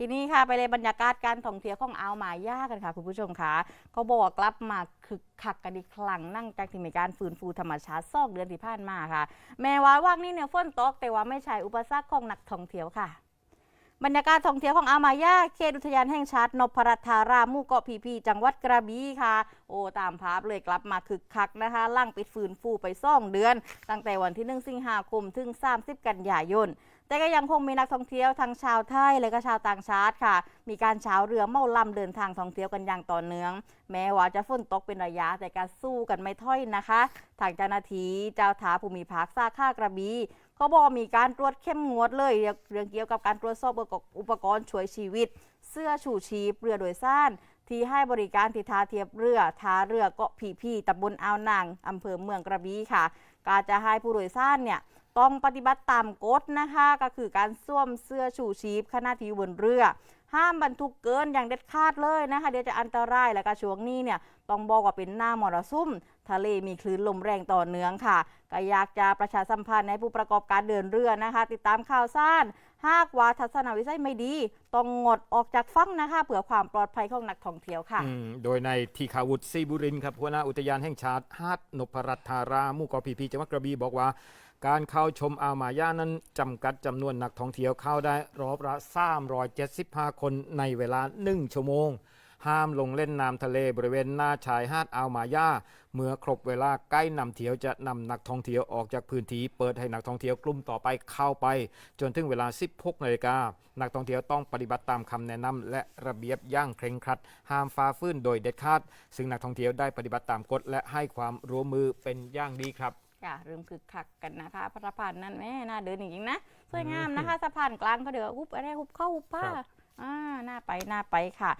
ทีนี้ค่ะไปเลยบรรยากาศการท่องเที่ยวของอ่าวหมาย่ากันค่ะ คุณผู้ชมค่ะเขาบอกกลับมาคึกคักกันอีกครั้งนั่งจากที่มีการฟื้นฟูธรรมชาติซอกเดือนที่ผ่านมาค่ะ แม้ว่าว่างนี้เนี่ยฝนตกแต่ว่าไม่ใช่อุปสรรคของนักท่องเที่ยวค่ะบรรยากาศท่องเที่ยวของอามายาเขตอุทยานแห่งชาตินพรัตน์ธารามู่เกาะพีพีจังหวัดกระบี่ค่ะ โอ้ตามภาพเลยกลับมาคึกคักนะคะล่างปิดฟื้นฟูไปซ่องเดือน ตั้งแต่วันที่ 1 สิงหาคมถึง 30 กันยายน แต่ก็ยังคงมีนักท่องเที่ยวทั้งชาวไทยและก็ชาวต่างชาติค่ะ มีการเชาเรือเมาลำเดินทางท่องเที่ยวกันอย่างต่อเนื่อง แม้ว่าจะฝนตกเป็นระยะแต่การสู้กันไม่ถ้อยนะคะ ทางเจ้าหน้าที่เจ้าท่าภูมิภาคซาค่ากระบี่เขาบอกมีการตรวจเข้มงวดเลยเรื่องเกี่ยวกับการตรวจสอบอุปกรณ์ช่วยชีวิต เสื้อชูชีพเรือโดยสารที่ให้บริการที่ท่าเทียบเรือท่าเรือเกาะพีพีตำบลอ่าวนางอำเภอเมืองกระบี่ค่ะ การจะให้ผู้โดยสารเนี่ย ต้องปฏิบัติตามกฎนะคะ ก็คือการสวมเสื้อชูชีพขณะที่อยู่บนเรือ ห้ามบรรทุกเกินอย่างเด็ดขาดเลยนะคะ เดี๋ยวจะอันตรายแล้วก็ช่วงนี้เนี่ยต้องบอกว่าเป็นหน้ามรสุมทะเลมีคลื่นลมแรงต่อเนื่องค่ะก็อยากจะประชาสัมพันธ์ให้ผู้ประกอบการเดินเรือนะคะ ติดตามข่าวสารหากว่าทัศนวิสัยไม่ดี ต้องงดออกจากฝั่งนะคะเพื่อความปลอดภัยของนักท่องเที่ยวค่ะ โดยในทีขาวุฒิศรีบุรินทร์ครับหัวหน้าอุทยานแห่งชาติหาดนพรัตน์ธารามู่เกาะพีพีจังหวัดกระบี่บอกว่า การเข้าชมอามาย่านั้นจำกัดจำนวนนักท่องเที่ยวเข้าได้รอบละ375 คนในเวลา 1 ชั่วโมง ห้ามลงเล่นน้ำทะเลบริเวณหน้าชายหาดอามาย่าเมื่อครบเวลาใกล้นำเที่ยวจะนำนักท่องเที่ยวออกจากพื้นที่เปิดให้นักท่องเที่ยวกลุ่มต่อไปเข้าไป จนถึงเวลา 16นาฬิกานักท่องเที่ยวต้องปฏิบัติตามคำแนะนำและระเบียบย่างเคร่งครัด ห้ามฝ่าฝืนโดยเด็ดขาด ซึ่งนักท่องเที่ยวได้ปฏิบัติตามกฎและให้ความร่วมมือเป็นอย่างดีครับ ค่ะเริ่มคึกคักกันนะคะพระสะพานนั้นแม่น่าเดินจริงๆนะสวยงามนะคะสะพานกลางเขาเดี๋ยวฮุบอะไรฮุบเข้าฮุบผ้าครับอ่าน่าไปน่าไปค่ะ